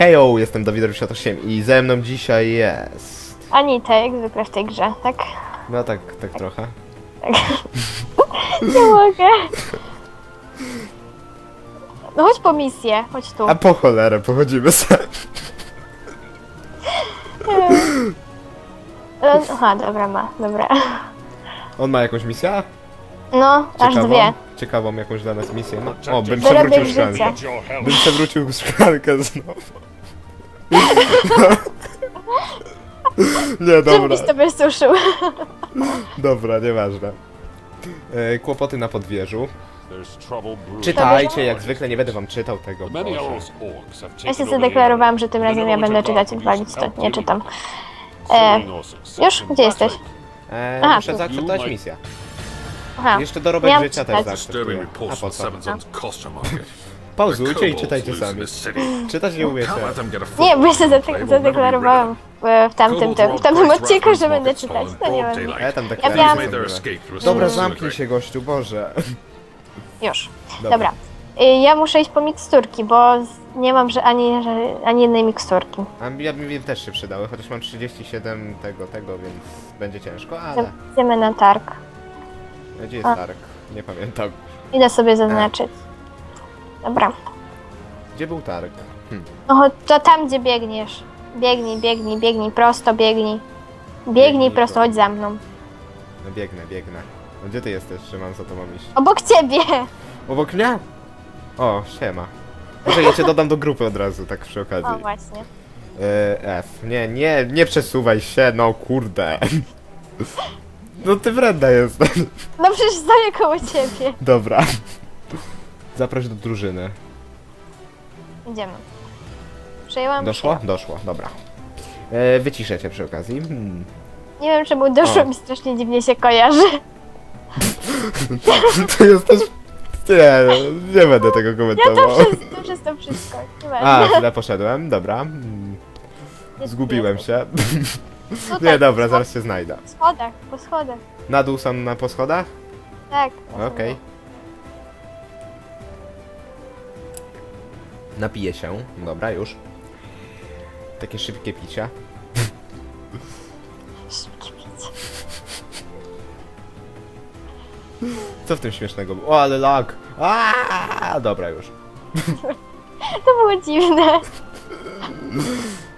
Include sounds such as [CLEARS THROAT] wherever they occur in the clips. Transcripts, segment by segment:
Hejo, jestem Dawid8 i ze mną dzisiaj jest... Anita, jak zwykle w tej grze, tak? No tak, tak trochę. [LAUGHS] Nie mogę. No chodź po misję, chodź tu. A po cholerę, pochodzimy sobie. E, Aha, dobra, ma, dobra. On ma jakąś misję? No, aż dwie. Ciekawą jakąś dla nas misję. No, o, bym Dorobek przewrócił życia. szklankę. Bym przewrócił szklankę znowu. [LAUGHS] Nie, dobra, Żebyś to wysuszył. dobra, nieważne. E, kłopoty na podwieżu. Czytajcie, jak zwykle nie będę wam czytał tego. Boże. Ja się zadeklarowałam, że tym razem ja będę czytać i darkness walić to. Nie czytam. E, już? Gdzie jesteś? E, Aha, muszę tu. zaakceptować misję. Aha, Jeszcze dorobek Miałam życia też zaakceptuję. A po co? [LAUGHS] Pauzujcie i czytajcie sami. Czytać nie umiecie. Nie, bo ja się zadeklarowałam w, w tamtym, tym, w tamtym odcinku, że będę czytać. in To nie wiem. A ja tam Ja miałam- Dobra, zamknij się gościu, Boże. Już. Dobra. Y, Ja muszę iść po miksturki, bo z- nie mam że ani, że, ani jednej miksturki. A ja mi też się przydały, chociaż mam 37 tego, tego, więc będzie ciężko, ale... Idziemy na targ. Gdzie jest A. Tarek? Nie pamiętam. Idę sobie zaznaczyć. Dobra. Gdzie był Tarek? Hm. No to tam, gdzie biegniesz. Biegnij, biegnij, biegnij, prosto biegnij. Biegnij Biegnij, prosto, to- chodź za mną. No biegnę, biegnę. No gdzie ty jesteś, że mam za tobą iść? Obok ciebie! Obok mnie? O, siema. Może ja cię dodam do grupy od razu, tak przy okazji. O, właśnie. E, F. Nie, nie, nie przesuwaj się, no kurde. No ty wredna jesteś. No przecież stoję koło ciebie. Dobra. Zaproś do drużyny. Idziemy. Przejęłam Doszło? się. Doszło, dobra. E, wyciszę cię przy okazji. Hmm. Nie wiem czemu doszło O. mi strasznie dziwnie się kojarzy. [LAUGHS] Ty jesteś... Nie, nie będę tego Ja to komentował. przez to, to wszystko. A, źle poszedłem, dobra. Hmm. Zgubiłem się. [LAUGHS] Nie, dobra, po zaraz się znajdę. schodach, po schodach. Na dół są na po schodach? Tak. Okej. Napiję się. Dobra, już. Takie szybkie picia. Szybkie picie. Co w tym śmiesznego było? O, ale lag! Aaaa! Dobra, już. [LAUGHS] To było dziwne.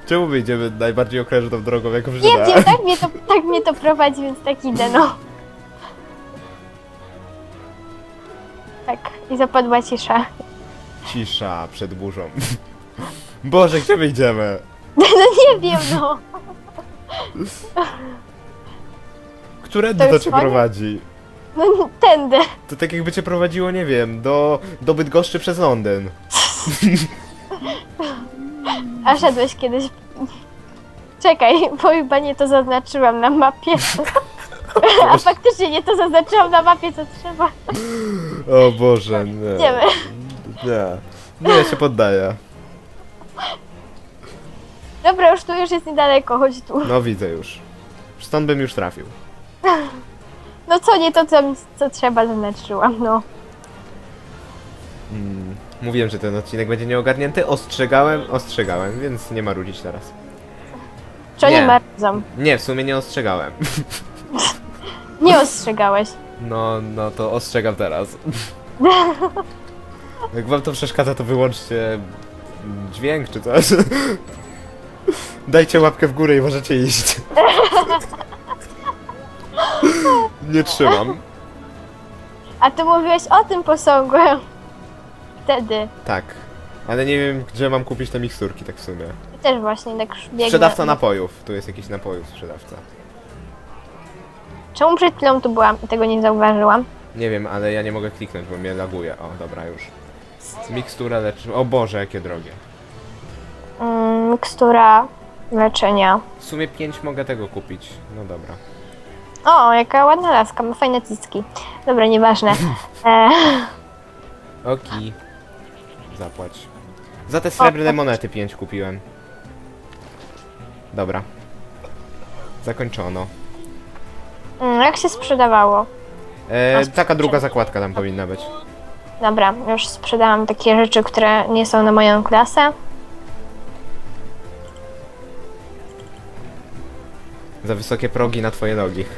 Czemu wyjdziemy najbardziej okrężną drogą, jaką Nie wiem, tak mnie, to, tak mnie to prowadzi, więc tak idę, no. Tak, i zapadła cisza. Cisza przed burzą. [LAUGHS] Boże, gdzie wyjdziemy? No [LAUGHS] nie wiem, no. Którędy To już cię koniec? prowadzi? No tędy. To tak jakby cię prowadziło, nie wiem, do, do Bydgoszczy przez Londyn. [LAUGHS] A szedłeś kiedyś... Czekaj, bo chyba nie to zaznaczyłam na mapie. A faktycznie nie to zaznaczyłam na mapie, co trzeba. O Boże, nie. Idziemy. Nie. Nie, ja się poddaję. Dobra, już tu już jest niedaleko, chodź tu. No widzę już. Stąd bym już trafił. [LAUGHS] No co, nie to, co, co trzeba, zaznaczyłam, no. Mm, mówiłem, że ten odcinek będzie nieogarnięty. Ostrzegałem, ostrzegałem, więc nie marudzić teraz. Czy oni Nie. mardzą? Nie, w sumie nie ostrzegałem. [LAUGHS] Nie ostrzegałeś. No, no to ostrzegam teraz. [LAUGHS] Jak wam to przeszkadza, to wyłączcie dźwięk czy coś. [LAUGHS] Dajcie łapkę w górę i możecie iść. [LAUGHS] Nie trzymam. A ty mówiłeś o tym posągu. Wtedy. Tak. Ale nie wiem, gdzie mam kupić te miksturki, tak w sumie. I też właśnie tak biegnę. Sprzedawca napojów. Tu jest jakiś napojów sprzedawca. Czemu przed chwilą tu byłam i tego nie zauważyłam? Nie wiem, ale ja nie mogę kliknąć, bo mnie laguje. O, dobra, już. Mikstura leczy... O Boże, jakie drogie. Mm, mikstura leczenia. W sumie 5 mogę tego kupić. No dobra. O, jaka ładna laska, ma fajne cycki. Dobra, nieważne. [LAUGHS] E, Oki. Zapłać. Za te srebrne monety 5 kupiłem. Dobra. Zakończono. mm, jak się sprzedawało? E, taka druga zakładka tam powinna być. Dobra, już sprzedałam takie rzeczy, które nie są na moją klasę. Za wysokie progi na twoje nogi. [LAUGHS]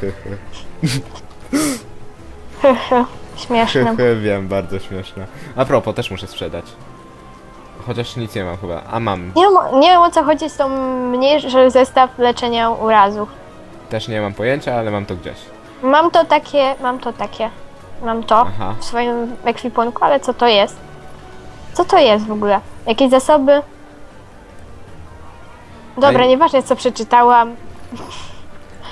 Śmieszne. [LAUGHS] Wiem, bardzo śmieszne. A propos, też muszę sprzedać. Chociaż nic nie mam chyba. A mam. Nie wiem, o- nie wiem o co chodzi z tą mniejszy zestaw leczenia urazów. Też nie mam pojęcia, ale mam to gdzieś. Mam to takie, mam to takie. Mam to Aha. w swoim ekwipunku, ale co to jest? Co to jest w ogóle? Jakieś zasoby? Dobra, Ej. nieważne co przeczytałam.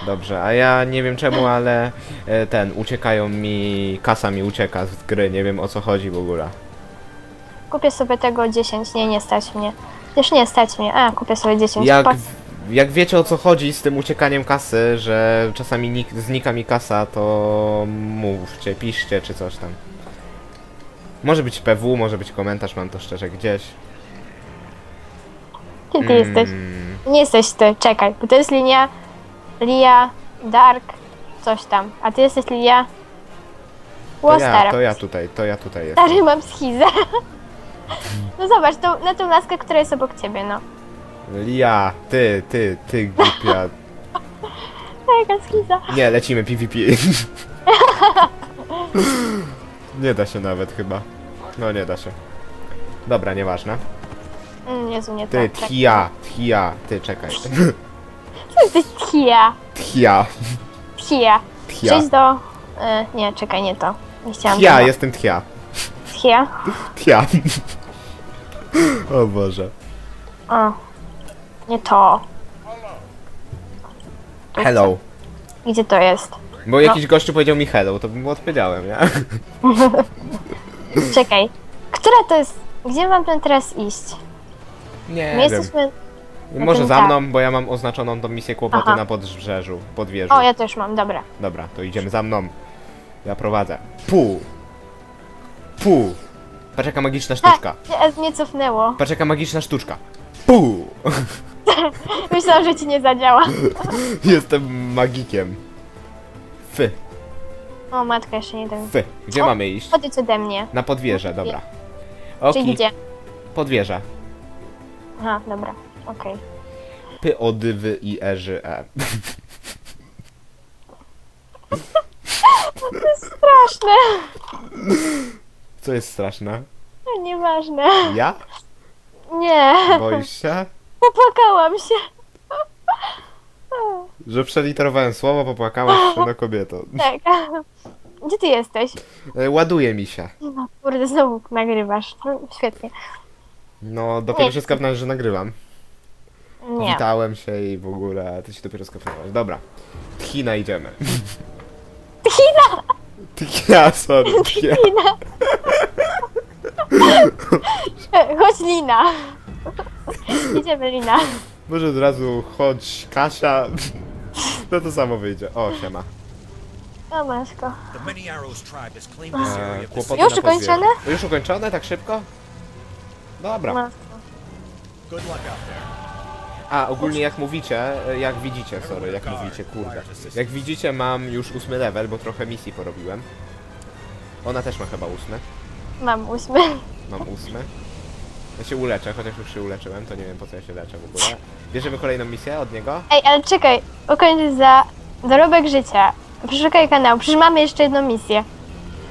Dobrze, a ja nie wiem czemu, ale e, ten, uciekają mi, kasa mi ucieka z gry, nie wiem o co chodzi w ogóle. Kupię sobie tego 10. Nie, nie stać mnie. Już nie stać mnie. A, kupię sobie 10. Jak, Po- jak wiecie o co chodzi z tym uciekaniem kasy, że czasami nik, znika mi kasa, to mówcie, piszcie czy coś tam. Może być PW, może być komentarz, mam to szczerze gdzieś. Gdzie ty jesteś? Mm, Nie jesteś ty, czekaj, bo to jest linia Lia, Dark, coś tam. A ty jesteś Lia To ja, to ja tutaj, to ja tutaj jestem. Stary, mam schizę. [LAUGHS] No zobacz, to, na tą laskę, która jest obok ciebie, no. Lia, ty, ty, ty głupia. Jaka schiza. Nie, lecimy PvP. nie da się nawet chyba. No nie da się. Dobra, nieważne. Mm, Jezu, nie Ty, tak. tak. Tia, Tia, ty czekaj. Ty jesteś Tia. Tia, Tia. Tia. Przejdź do... Y, nie, czekaj, nie to. Nie chciałam Tia, tego. jestem Tia. Tia. Tia. O Boże. O. Nie to. Hello. Gdzie to jest? Bo jakiś gościu powiedział mi hello, to bym mu odpowiedziałem, nie? [LAUGHS] Czekaj. Która to jest... Gdzie mam ten teraz iść? Nie My wiem. jesteśmy... Może tym za tak. mną, bo ja mam oznaczoną tą misję kłopoty Aha. na podbrzeżu, podwieżu. O, ja też mam, dobra. Dobra, to idziemy za mną. Ja prowadzę. Pu! Pu! Patrz jaka magiczna sztuczka. A, nie, mnie cofnęło. Patrz jaka magiczna sztuczka. Pu! [LAUGHS] [LAUGHS] Myślałam, że ci nie zadziała. [LAUGHS] Jestem magikiem. Fy, O, matka, jeszcze nie ten. fy. Gdzie O. mamy iść? Podejdź ode mnie. Na podwieżę, dobra. Czyli Oki, gdzie? podwieża. Aha, dobra. Okej. Py, odywy i eży e. [LAUGHS] Straszne. Co jest straszne? No, Nieważne. Ja? Nie. Boisz się? Popłakałam się. Że przeliterowałem słowo, popłakałaś się na kobietę. [LAUGHS] Tak. Gdzie ty jesteś? E, Ładuje mi się. No, kurde, znowu nagrywasz. No, świetnie. No, dopiero Nie. się skapnąłem, że nagrywam. Nie. Witałem się i w ogóle, a ty się dopiero skapnąłeś. Dobra. Tchina idziemy. [LAUGHS] Tchina! Tchina, sorry. [LAUGHS] Tchina. Lina. Chodź Lina. [LAUGHS] Idziemy Lina. Może od razu chodź Kasia. No to samo wyjdzie. O, siema. O masko. The Many Arrows tribe has claimed this area E, of the kłopoty Już na ukończone? Już ukończone? Tak szybko? Dobra. Masko. Good luck out there. A, ogólnie jak mówicie, e, jak widzicie, sorry, jak mówicie, kurde. Jak widzicie mam już ósmy level, bo trochę misji porobiłem. Ona też ma chyba ósmy. Mam ósmy. Mam ósmy. Ja się uleczę, chociaż już się uleczyłem, to nie wiem po co ja się leczę w ogóle. Bierzemy kolejną misję od niego? Ej, ale czekaj. Ukończyć za dorobek życia. Przeszukaj kanał. Przecież mamy jeszcze jedną misję.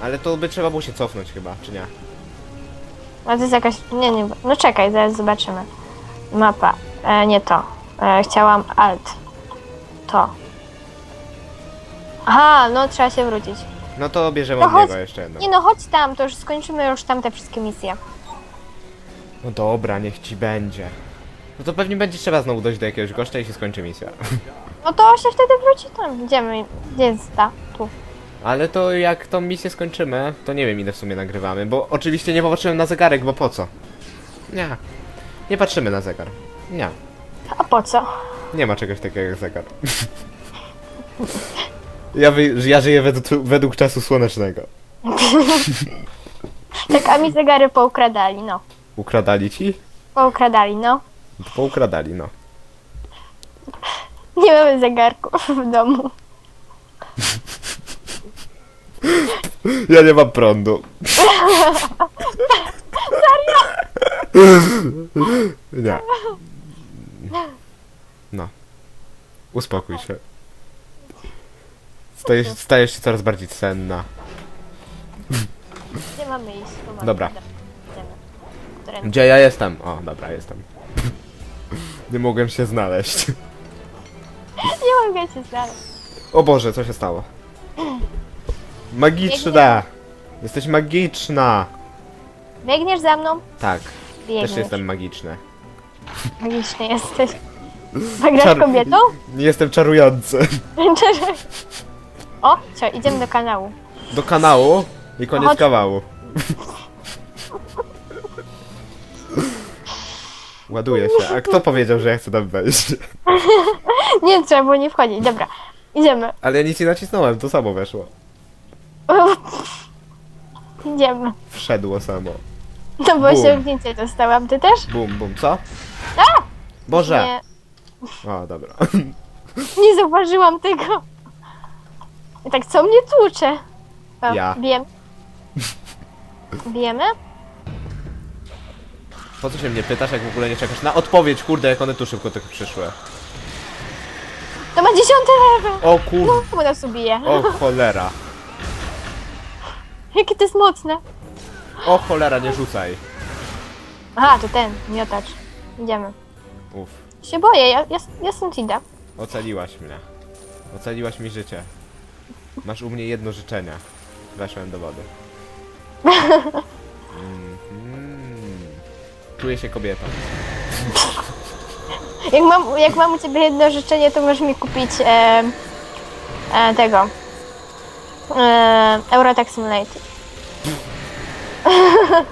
Ale to by trzeba było się cofnąć chyba, czy nie? A to jest jakaś... Nie, nie. No czekaj, zaraz zobaczymy. Mapa. E, nie to. E, chciałam alt. To. Aha, no trzeba się wrócić. No to bierzemy No od chodź. niego jeszcze jedną. Nie no, chodź tam, to już skończymy już tam te wszystkie misje. No dobra, niech ci będzie. No to pewnie będzie trzeba znowu dojść do jakiegoś gościa i się skończy misja. No to się wtedy wróci tam. Idziemy. Gdzie jest ta? Tu. Ale to jak tą misję skończymy, to nie wiem ile w sumie nagrywamy, bo oczywiście nie popatrzyłem na zegarek, bo po co? Nie. Nie patrzymy na zegar. Nie. A po co? Nie ma czegoś takiego jak zegar. Ja, wy, ja żyję według, według czasu słonecznego. [LAUGHS] Tak, a mi zegary poukradali, no. Ukradali ci? Poukradali, no. Poukradali, no. Nie mamy zegarków [LAUGHS] w domu. Ja nie mam prądu. Nie. No. Uspokój się. Stajesz, stajesz się coraz bardziej cenna. Gdzie mamy iść? Tu mamy. Dobra. Którędy? Gdzie ja jestem? O, dobra, jestem. [LAUGHS] Nie mogłem się znaleźć. [LAUGHS] Nie mogę się znaleźć. O Boże, co się stało? Magiczna! Jesteś magiczna! Biegniesz za mną? Tak, Biegniesz. też jestem magiczny. Magiczny jesteś. [LAUGHS] Wygrasz Czar- kobietą? Nie jestem czarujący. o, co, idziemy do kanału. Do kanału i koniec Chodź. kawału. Ładuje się. A kto powiedział, że ja chcę tam wejść? [LAUGHS] Nie, trzeba było nie wchodzić. Dobra, idziemy. Ale ja nic nie nacisnąłem, to samo weszło. [LAUGHS] Idziemy. Wszedło samo. No bo Bum. osiągnięcie dostałam. Ty też? Bum, bum, co? Boże! Nie, O, dobra. [LAUGHS] nie zauważyłam tego. I tak, co mnie tłucze? O, Ja. Wiem. Wiemy? Po co się mnie pytasz, jak w ogóle nie czekasz na odpowiedź? Kurde, jak one tu szybko tak przyszły. To ma dziesiąty level. O kur... Czemu nas ubije? O cholera. [LAUGHS] Jakie to jest mocne. O cholera, nie rzucaj. Aha, to ten, miotacz. Idziemy. Uf. Się boję, ja, ja, ja stąd idę. Ocaliłaś mnie. Ocaliłaś mi życie. Masz u mnie jedno życzenie. Weszłem do wody. [LAUGHS] Mhm. Czuję się kobietą. Jak mam, jak mam u ciebie jedno życzenie, to możesz mi kupić e, e, tego. E, Eurotax Simulator. [LAUGHS]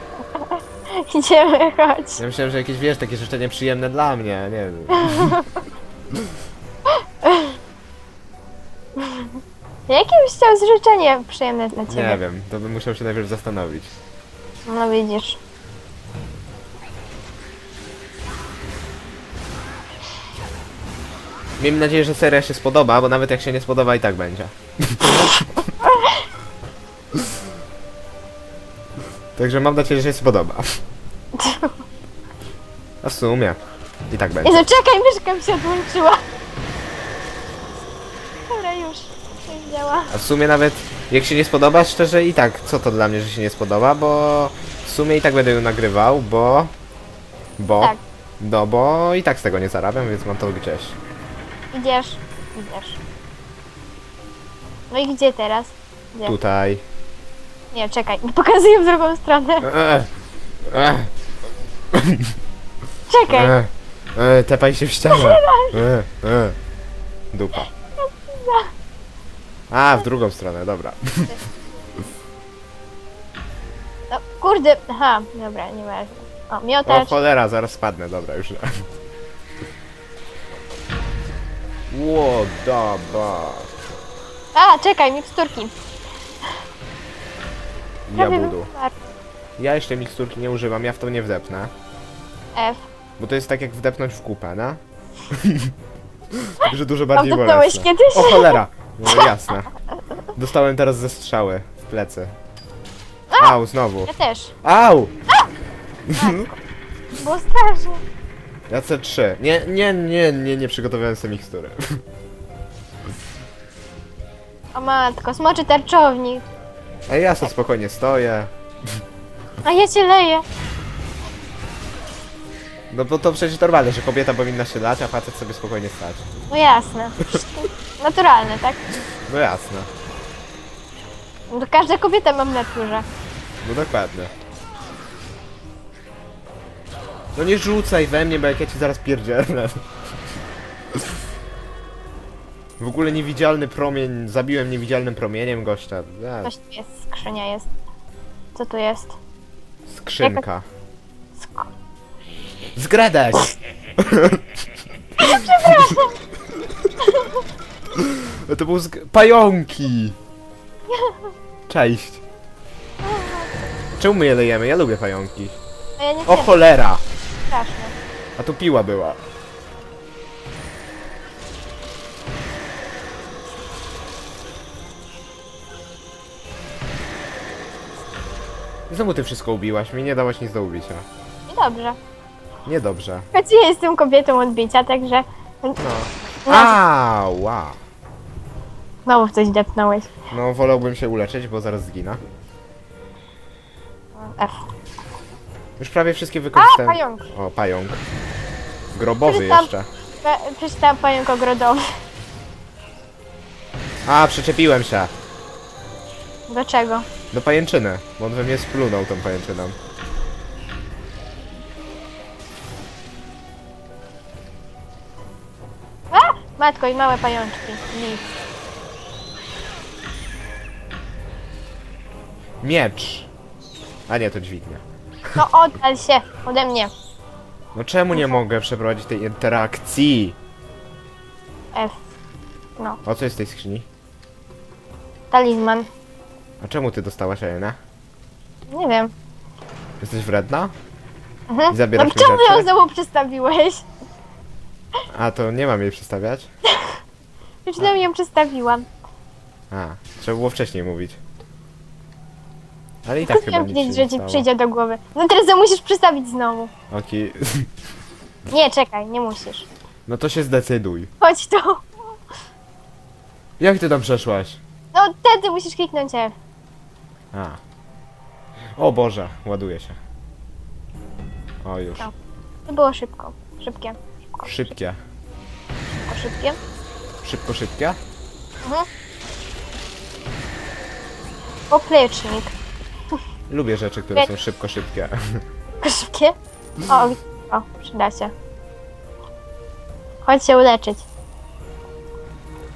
Idziemy, chodź. Ja myślałem, że jakieś, wiesz, takie życzenie przyjemne dla mnie, nie wiem. [LAUGHS] Jakie byś chciał życzenie przyjemne dla ciebie? Nie wiem, to bym musiał się najpierw zastanowić. No widzisz. Miejmy nadzieję, że seria się spodoba, bo nawet jak się nie spodoba i tak będzie. Także mam nadzieję, że się spodoba. A w sumie. I tak będzie. Jezu, czekaj, myszka mi się odłączyła. Dobra, już. Już działa. A w sumie nawet jak się nie spodoba, szczerze i tak, co to dla mnie, że się nie spodoba, bo w sumie i tak będę ją nagrywał, bo... Bo... Tak. No bo i tak z tego nie zarabiam, więc mam to gdzieś. Idziesz. Idziesz. No i gdzie teraz? Gdzie? Tutaj. Nie, czekaj, [LAUGHS] pokazuję w drugą stronę. Eee, eee, Czekaj. eee, eee, tepaj się w ścianę. Eee, eee. Dupa. A, w drugą stronę, dobra. No, kurde. Aha, dobra, nieważne. O, O miotacz. cholera, zaraz spadnę, dobra, już nie. Łodoba. A, czekaj, miksturki. Prawie Jabudu. bym umarł. Ja jeszcze miksturki nie używam, ja w to nie wdepnę. F. Bo to jest tak jak wdepnąć w kupę, no? [LAUGHS] Że dużo bardziej wdepnąłeś bolesne. kiedyś? O cholera! No jasne. Dostałem teraz ze strzały w plecy. Au, znowu. Ja też. Au! [LAUGHS] Było strasznie. Ja C3. Nie, nie, nie, nie, nie przygotowałem sobie mikstury. O matko, smoczy tarczownik. A ja sobie spokojnie stoję. A ja cię leję. No bo to przecież normalne, że kobieta powinna się lać, a facet sobie spokojnie stać. No jasne. Naturalne, tak? No jasne. No to każda kobieta ma w naturze. No dokładnie. No nie rzucaj we mnie, bo jak ja ci zaraz pierdzielę. W ogóle niewidzialny promień, zabiłem niewidzialnym promieniem gościa. E, Coś tu jest, skrzynia jest. Co tu jest? skrzynka. Sk- Zgredek! [LAUGHS] [LAUGHS] No to był zg- pająki! Cześć. [LAUGHS] Czemu my je lejemy? Ja lubię pająki. Ja nie O wiem, cholera! Straszne. A tu piła była. Znowu ty wszystko ubiłaś, mi nie dałaś nic do ubicia. I dobrze. Niedobrze. Choć ja jestem kobietą odbicia, także... No. No, Ała! Znowu w coś depnąłeś. No, wolałbym się uleczyć, bo zaraz zginę. F. Już prawie wszystkie wykorzystałem. pająk. O, pająk. Grobowy jeszcze. Pe- Przeczytałam pająk ogrodowy. A, przyczepiłem się. Do czego? Do pajęczyny, bo on we mnie splunął tą pajęczyną. A! Matko i małe pajączki. Nic. Miecz. A nie, to dźwignia. No oddal się ode mnie. No czemu nie mogę przeprowadzić tej interakcji? F. No. O co jest w tej skrzyni? Talizman. A czemu ty dostałaś Ajenę? Nie wiem. Jesteś wredna? Mhm. I zabierasz no mi czemu ją rzeczy? znowu przedstawiłeś? A, to nie mam jej przedstawiać? [LAUGHS] Już ją przedstawiłam. A, trzeba było wcześniej mówić. Ale i tak [LAUGHS] chyba Chciałam nic że ci stało. przyjdzie do głowy. No teraz ją musisz przedstawić znowu. Okej. [LAUGHS] Nie, czekaj, nie musisz. No to się zdecyduj. Chodź tu. Jak ty tam przeszłaś? No wtedy musisz kliknąć F. A. O Boże, ładuje się. O już. No. To było szybko. Szybkie. Szybko, Szybkie. szybko, szybkie. Szybko, szybkie? Oplecznik. Lubię rzeczy, które są szybko, szybkie. [LAUGHS] Szybkie. O, o, przyda się. Chodź się uleczyć.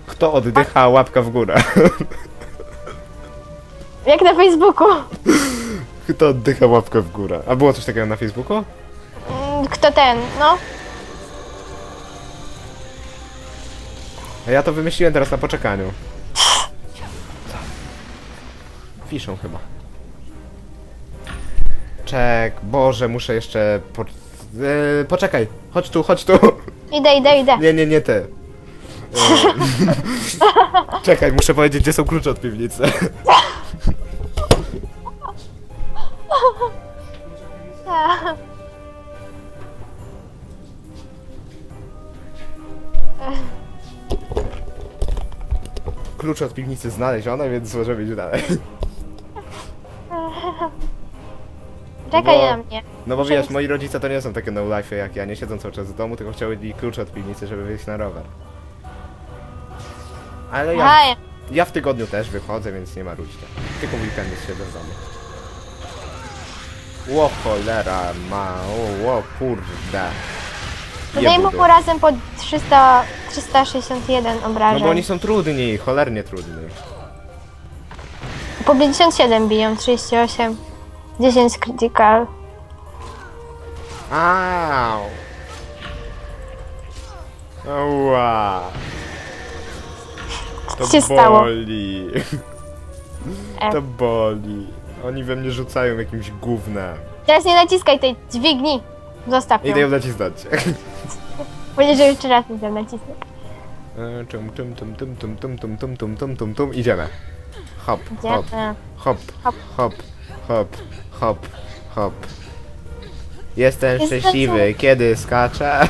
Kto oddycha, łapka w górę. [LAUGHS] Jak na Facebooku. [LAUGHS] Kto oddycha, łapkę w górę. A było coś takiego na Facebooku? Mm, Kto ten, no? A ja to wymyśliłem teraz na poczekaniu. Wiszą chyba. Czek, Boże, muszę jeszcze... Po... Eee, poczekaj, chodź tu, chodź tu. Idę, idę, idę. Nie, nie, nie ty. Eee, [LAUGHS] Czekaj, muszę powiedzieć, gdzie są klucze od piwnicy. [LAUGHS] Klucze od piwnicy znalezione, więc możemy iść dalej. Czekaj Bo- na mnie. No bo Muszę wiesz, moi rodzice to nie są takie no life jak ja, nie siedzą cały czas w domu, tylko chcieli klucze od piwnicy, żeby wyjść na rower. Ale ja, Aha, ja- ja w tygodniu też wychodzę, więc nie marudźcie. Tylko w weekendy siedzę w domu. Ło cholera ma, o, o kurde. Dodaj mu Jebudu. razem po 300, 361 No obrażeń. bo oni są trudni, cholernie trudni. Po 57 biją, 38. 10 critical. Au! Ała! To Co się stało? boli. E. To boli. Oni we mnie rzucają jakimś gównem. Teraz nie naciskaj tej dźwigni. Zostaw Idę ją ją. nacisnąć. Powiedzieć, że jeszcze raz nie chcę nacisnąć. E, Tum tum tum tum tum tum tum tum tum tum tum tum Idziemy. Hop, hop, Idziemy. hop, Hop. hop, hop, hop. Jestem Jest szczęśliwy, kiedy skaczę.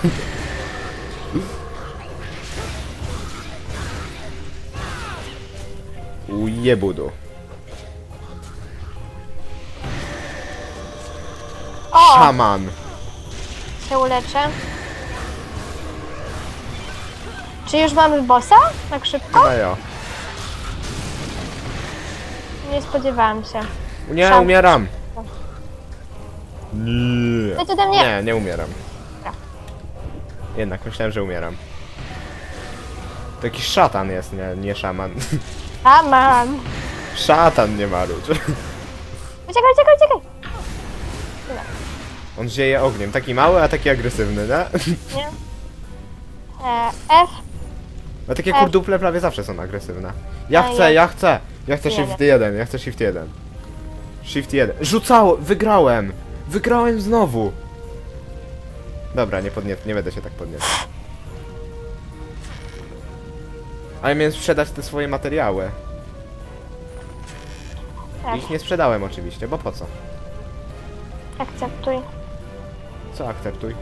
Ujebudu. O! Szaman. Się uleczę. Czy już mamy bossa? Tak szybko? Ja. Nie spodziewałam się. Nie, Szam- umieram. Nie. Chodź ode mnie. Nie, nie umieram. Jednak myślałem, że umieram. To jakiś szatan jest, nie, nie szaman. [LAUGHS] A mam. Szatan nie marudź. Uciekaj, uciekaj, uciekaj. [LAUGHS] On zieje ogniem. Taki mały, a taki agresywny, nie? Nie. E, F. A [LAUGHS] takie E. kurduple prawie zawsze są agresywne. Ja A chcę, ja- ja chcę! Ja chcę shift 1, ja chcę shift 1. Shift 1. Rzucało! Wygrałem! Wygrałem znowu! Dobra, nie podnie, nie będę się tak podniecał. Ale miałem sprzedać te swoje materiały. Tak. Ich nie sprzedałem oczywiście, bo po co? Akceptuj. Co akceptuj?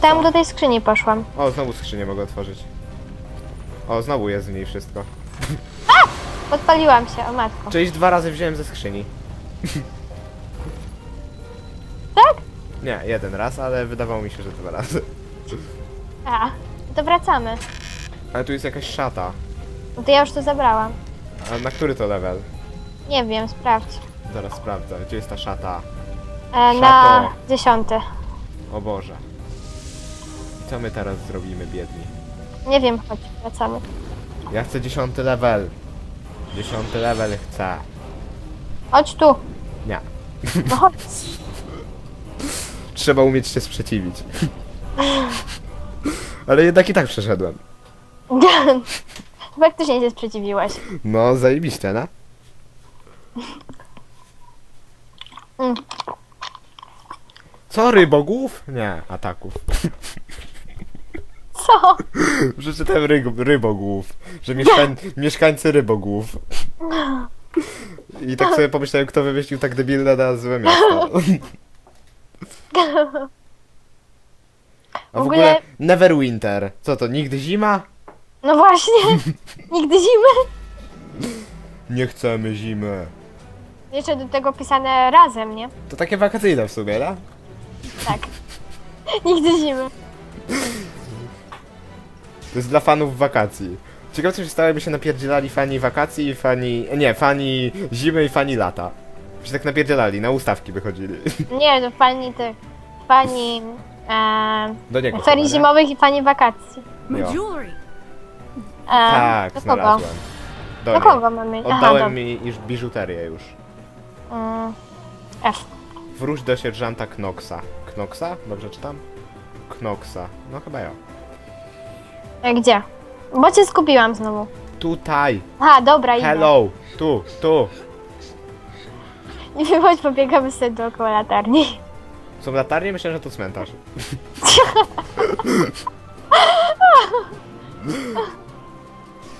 Tam Co? do tej skrzyni poszłam. O, znowu skrzynię mogę otworzyć. O, znowu jest w niej wszystko. Podpaliłam się, o matko. Część dwa razy wziąłem ze skrzyni. [LAUGHS] Tak? Nie, jeden raz, ale wydawało mi się, że dwa razy. A, to wracamy. Ale tu jest jakaś szata. No to ja już to zabrałam. A na który to level? Nie wiem, sprawdź. Zaraz sprawdzę. Gdzie jest ta szata? E, na Szato. dziesiąty. O Boże. Co my teraz zrobimy, biedni? Nie wiem, chodź, wracamy. Ja chcę dziesiąty level. Dziesiąty level chcę. Chodź tu. Nie. No chodź. [LAUGHS] Trzeba umieć się sprzeciwić. Ale jednak i tak przeszedłem. [LAUGHS] Faktycznie się sprzeciwiłaś. No, zajebiście, no? Mm. Co, rybogłów? Nie, ataków. Co? Przeczytałem ry rybogłów, że mieszkań mieszkańcy rybogłów. I tak sobie pomyślałem, kto wymyślił tak debilne nazwę miasta. [LAUGHS] A w W ogóle ogóle- Neverwinter. Co to, nigdy zima? No właśnie. [LAUGHS] Nigdy zimy. Nie chcemy zimy. Jeszcze do tego pisane razem, nie? To takie wakacyjne w sumie, no? Tak. Nigdy zimy. To jest dla fanów wakacji. Ciekawe co się stało, jakby się napierdzielali fani wakacji i fani... Nie, fani zimy i fani lata. By się tak napierdzielali, na ustawki wychodzili. Nie, to fani tych. Fani. E, Do niego chyba, ferii nie? zimowych i fani wakacji. Jo. My jewelry. E, Tak, do kogo? znalazłem. Do Do niej. kogo mamy? Oddałem mi już biżuterię już. mm, F. Wróć do sierżanta Knoxa. Knoxa? Dobrze czytam? Knoxa. No chyba ja. E, Gdzie? Bo cię skupiłam znowu. Tutaj! Aha, dobra, idę. Hello! Tu, tu! Nie wiem, chodź pobiegamy sobie dookoła latarni. Są latarnie? Myślę, że to cmentarz. [LAUGHS]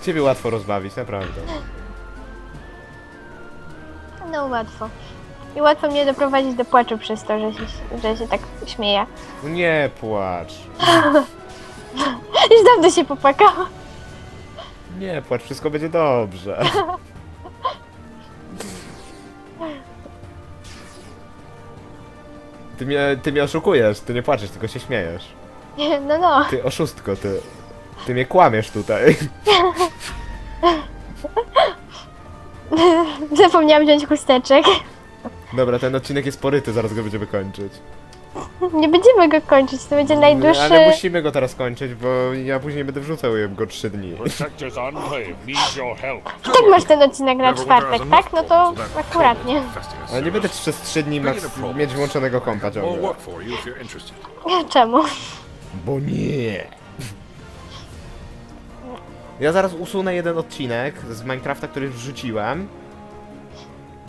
Ciebie łatwo rozbawić, naprawdę. No łatwo. I łatwo mnie doprowadzić do płaczu przez to, że się, że się tak śmieję. No nie płacz. [LAUGHS] Już dawno się popłakałam. Nie płacz, wszystko będzie dobrze. [LAUGHS] Ty mnie, ty mnie oszukujesz, ty nie płaczesz, tylko się śmiejesz. No, no. Ty oszustko, ty. Ty mnie kłamiesz tutaj. [LAUGHS] Zapomniałam wziąć chusteczek. Dobra, ten odcinek jest poryty, zaraz go będziemy kończyć. Nie będziemy go kończyć, to będzie najdłuższy... Ale musimy go teraz kończyć, bo ja później będę wrzucał go 3 dni. Protector's enclave needs your help. Tak masz ten odcinek na czwartek, tak? No to akurat nie. Ale nie będę przez 3 dni max mieć włączonego kompa ciągle. Czemu? Bo nie. Ja zaraz usunę jeden odcinek z Minecrafta, który wrzuciłem.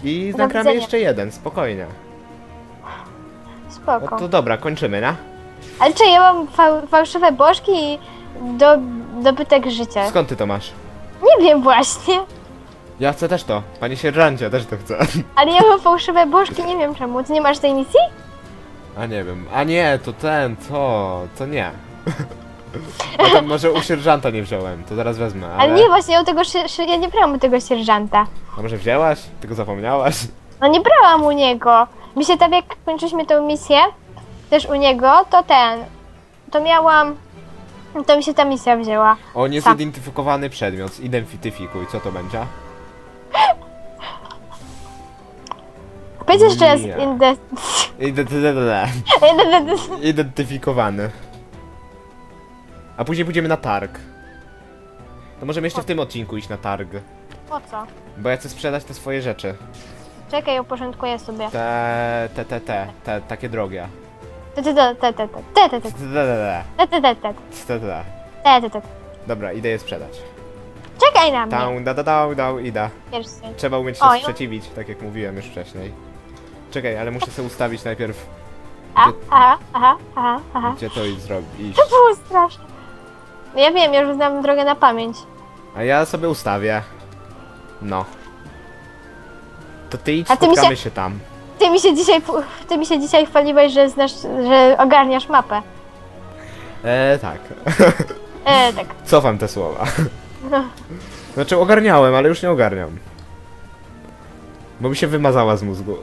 I nagramy jeszcze jeden, spokojnie. No Spoko. to dobra, kończymy, nie? Ale czy ja mam fał fałszywe bożki i do, dobytek życia? Skąd ty to masz? Nie wiem właśnie. Ja chcę też to. Panie sierżancie, też to chcę. [LAUGHS] Ale ja mam fałszywe bożki, nie wiem czemu. Ty nie masz tej misji? A nie wiem. A nie, to ten, [LAUGHS] to, to nie. A tam może u sierżanta nie wziąłem, to zaraz wezmę, ale... Ale nie, właśnie ja, tego, szy- szy- ja nie brałam u tego sierżanta. A może wzięłaś? Tylko zapomniałaś? No nie brałam u niego. Mi się tak jak kończyliśmy tą misję, też u niego, to ten, to miałam, to mi się ta misja wzięła. O, niezidentyfikowany przedmiot. Zidentyfikuj, co to będzie? [LAUGHS] Powiedz jeszcze raz, Nie. inde... Identy- Identyfikowany. A później pójdziemy na targ. To możemy jeszcze w tym odcinku iść na targ. Po co? Bo ja chcę sprzedać te swoje rzeczy. Czekaj, uporządkuję sobie. Te, te, te, te, te takie drogie. Te, te, te, te, te, te, te, te, Te, te, te, te, te, te, te, te, te. te, te, te. Dobra, idę je sprzedać. Czekaj na mnie. Down, da, da, down, down, ida. Pierwszy. Trzeba umieć się O, sprzeciwić, tak jak mówiłem już wcześniej. Czekaj, ale muszę sobie ustawić najpierw, A, aha, aha, aha, aha. gdzie to i zrobić. To było straszne. No Ja wiem, ja już znam drogę na pamięć. A ja sobie ustawię. No. To ty idź, A ty mi spotkamy się- się tam. Ty mi się dzisiaj, ty mi się dzisiaj chwaliłeś, że znasz, że ogarniasz mapę. E, tak. [LAUGHS] E, tak. Cofam te słowa. Znaczy ogarniałem, ale już nie ogarniam. Bo mi się wymazała z mózgu.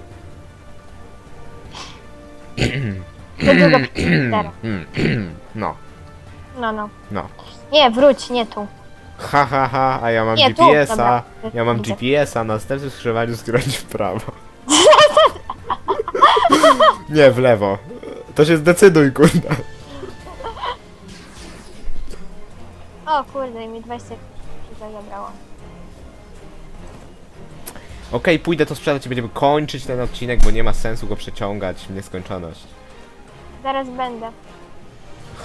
To [CLEARS THROAT] teraz. No, No, no. no. Nie, wróć, nie tu. Ha, ha, ha, a ja mam Nie, tu, GPS-a. dobra. Ja mam Widzę. GPS-a, na następnym skrzyżowaniu skręć w prawo. [LAUGHS] Nie, w lewo. To się zdecyduj, kurde. O kurde, mi 20 sekund zabrało. Okej, pójdę to sprzedać i będziemy kończyć ten odcinek, bo nie ma sensu go przeciągać w nieskończoność. Zaraz będę.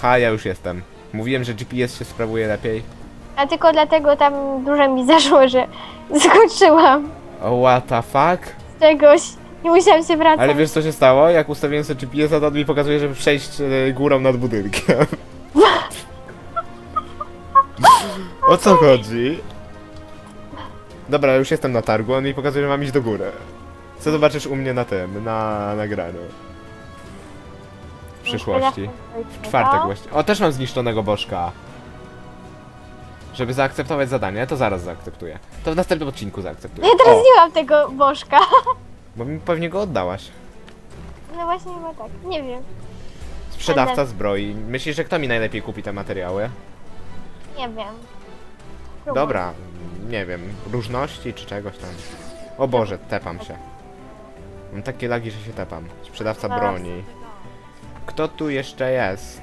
Ha, ja już jestem. Mówiłem, że GPS się sprawuje lepiej. A tylko dlatego tam dużo mi [LAUGHS] zaszło, że skończyłam what the fuck? z czegoś. Nie musiałam się wracać. Ale wiesz co się stało? Jak ustawiłem sobie GPS-a, to on mi pokazuje, żeby przejść e, górą nad budynkiem. [LAUGHS] o co chodzi? Dobra, już jestem na targu, on mi pokazuje, że mam iść do góry. Co zobaczysz u mnie na tym, na nagraniu? W przyszłości. W czwartek właśnie. O, też mam zniszczonego bożka. Żeby zaakceptować zadanie, to zaraz zaakceptuję. To w następnym odcinku zaakceptuję. Ja teraz O, nie mam tego bożka. [LAUGHS] bo mi pewnie go oddałaś. No właśnie chyba tak. Nie wiem. Sprzedawca zbroi. Myślisz, że kto mi najlepiej kupi te materiały? Nie wiem. Próbuj. Dobra, nie wiem, różności czy czegoś tam. O Boże, tepam się. Mam takie lagi, że się tepam. Sprzedawca Zaraz. broni. Kto tu jeszcze jest?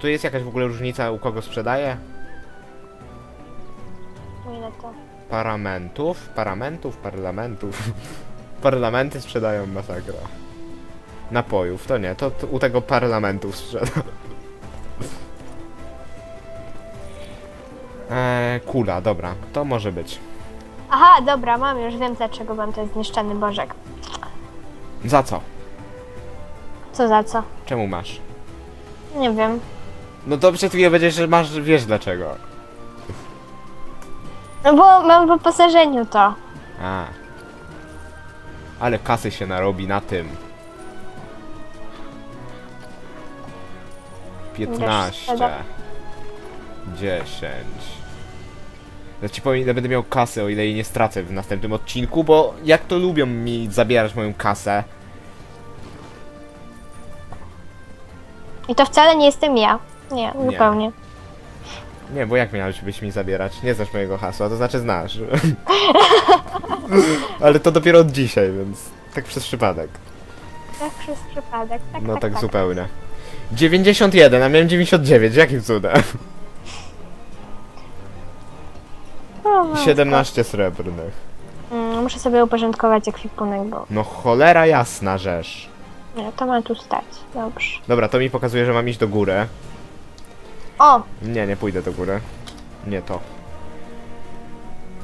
Tu jest jakaś w ogóle różnica u kogo sprzedaje? Paramentów? Paramentów? Parlamentów? [LAUGHS] Parlamenty sprzedają masakra. Napojów, to nie, to, to u tego parlamentów sprzeda. Eee, [LAUGHS] kula, dobra, to może być. Aha, dobra, mam już, wiem dlaczego mam ten zniszczony bożek. Za co? Co za co? Czemu masz? Nie wiem. No to przed chwilą będziesz, że masz, wiesz dlaczego. No bo mam w wyposażeniu to. A. Ale kasy się narobi na tym. 15. 10. Ja ci powiem, ile będę miał kasy, o ile jej nie stracę w następnym odcinku, bo jak to lubią mi zabierać moją kasę. I to wcale nie jestem ja. Nie, zupełnie. Nie, bo jak miałbyś mi zabierać? Nie znasz mojego hasła, to znaczy znasz. [LAUGHS] Ale to dopiero od dzisiaj, więc tak przez przypadek. Tak przez przypadek. Tak, No tak, tak, tak. zupełnie. 91, a miałem 99, jakim cudem? No, no, 17 srebrnych. Mm, muszę sobie uporządkować ekwipunek, bo No cholera jasna rzecz. nie, to ma tu stać. Dobrze. Dobra, to mi pokazuje, że mam iść do góry. O! Nie, nie pójdę do góry. Nie to.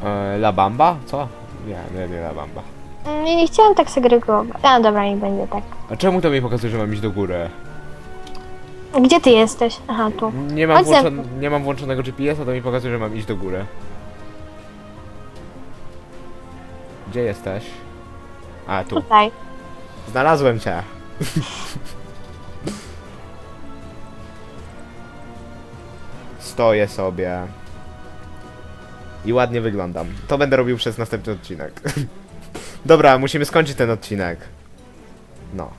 E, La Bamba? Co? Nie, nie, nie La Bamba. mm, Nie, nie chciałam tak segregować. A dobra, niech będzie tak. A czemu to mi pokazuje, że mam iść do góry? Gdzie ty jesteś? Aha, tu. Nie mam, Chodź włączon nie mam włączonego GPS-a, to mi pokazuje, że mam iść do góry. Gdzie jesteś? A, tu. Tutaj. Znalazłem cię. [LAUGHS] Stoję sobie. I ładnie wyglądam. To będę robił przez następny odcinek. [LAUGHS] Dobra, musimy skończyć ten odcinek. No.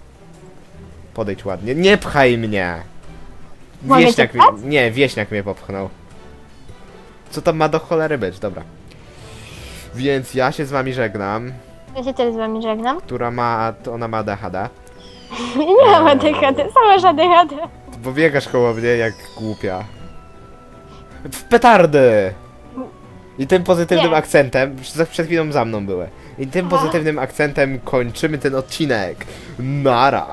Podejdź ładnie. Nie pchaj mnie! Wieśniak cię mnie, pchać? Nie, wieśniak mnie popchnął. Co tam ma do cholery być? Dobra. Więc ja się z wami żegnam. Ja się też z wami żegnam. Która ma... to Ona ma ADHD. [LAUGHS] Nie mam ADHD, sama żadne ADHD. Bo biegasz koło mnie jak głupia. W petardy! I tym pozytywnym Nie. akcentem, przed przed chwilą za mną były. I tym Aha. pozytywnym akcentem kończymy ten odcinek. Nara!